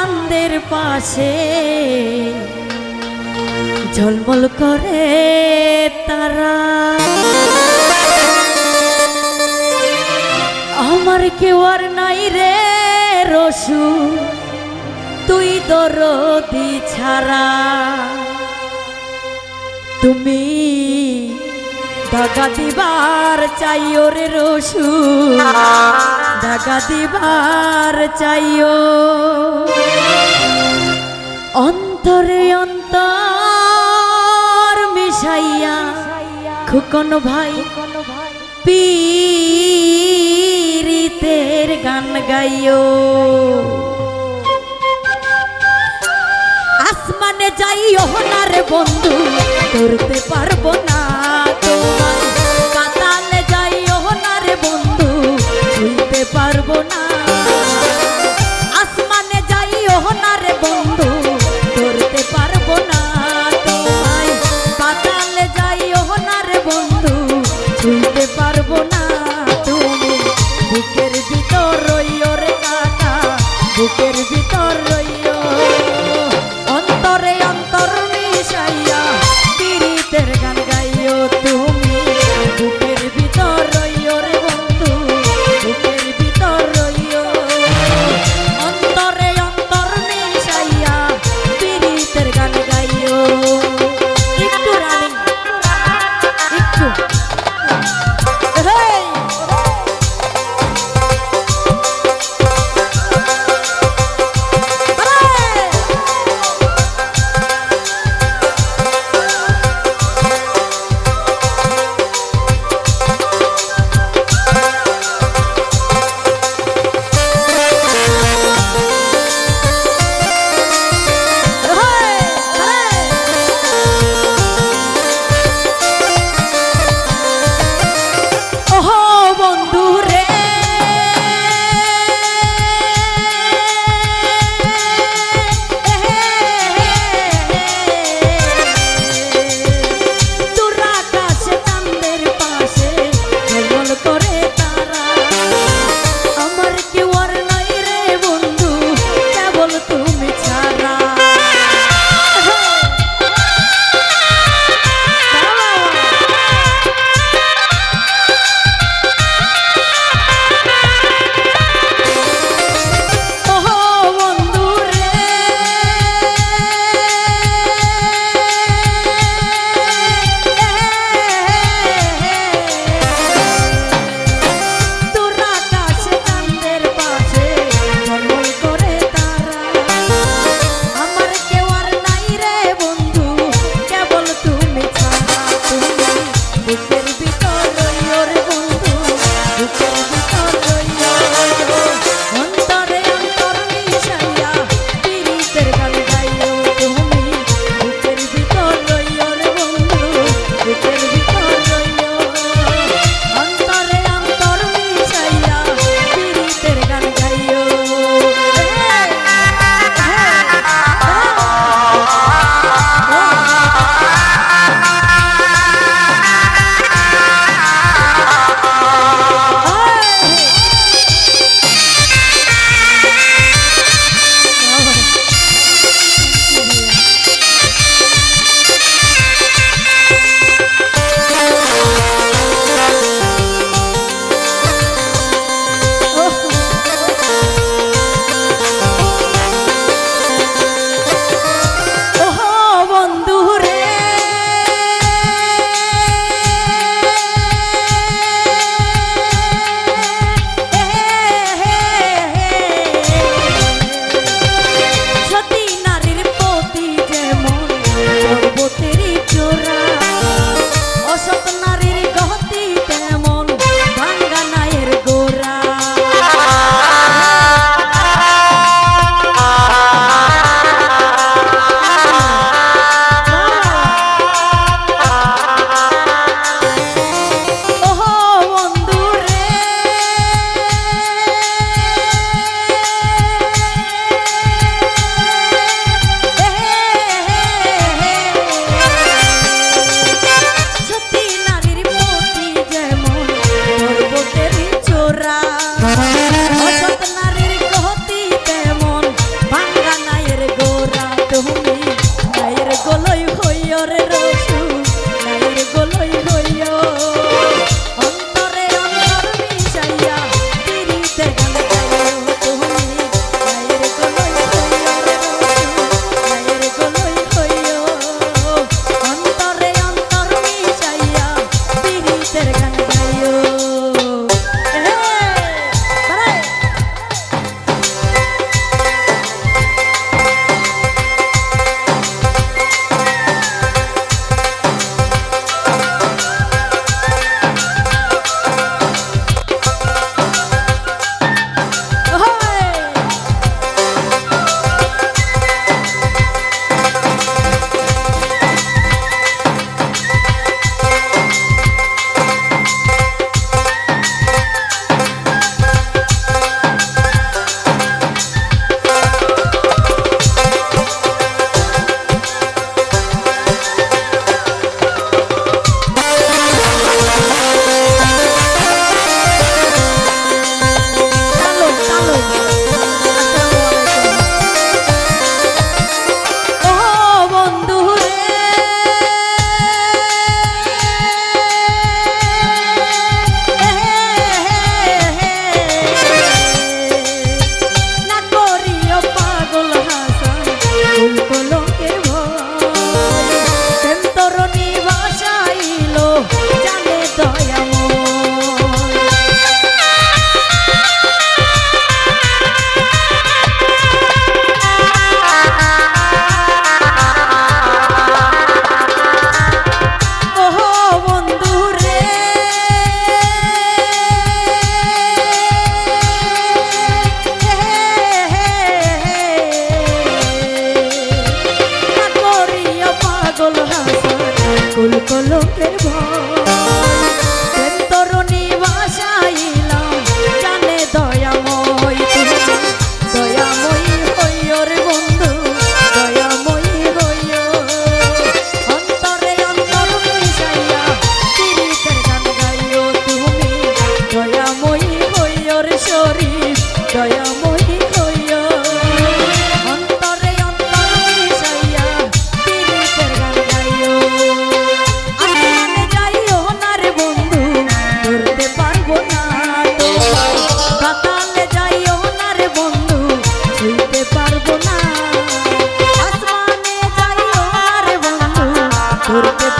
চাঁদের পাশে ঝলমল করে তারা। আমার কেউ আর নাই রে রসু তুই দরদি ছাড়া। ঢাকা দিবার চাইও রে রসু। ঢাকা দিবার চাইও। অন্তরে অন্তর মিশাইয়া খুকন ভাই পীরিতের গান গাইও। আসমানে যাইও না রে বন্ধু, ধরতে পারব না তোমার না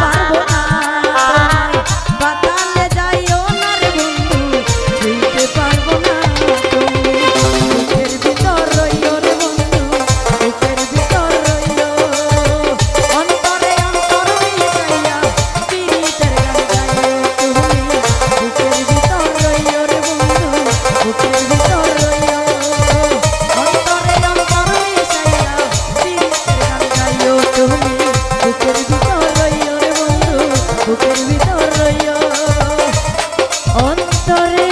Para অন্তরে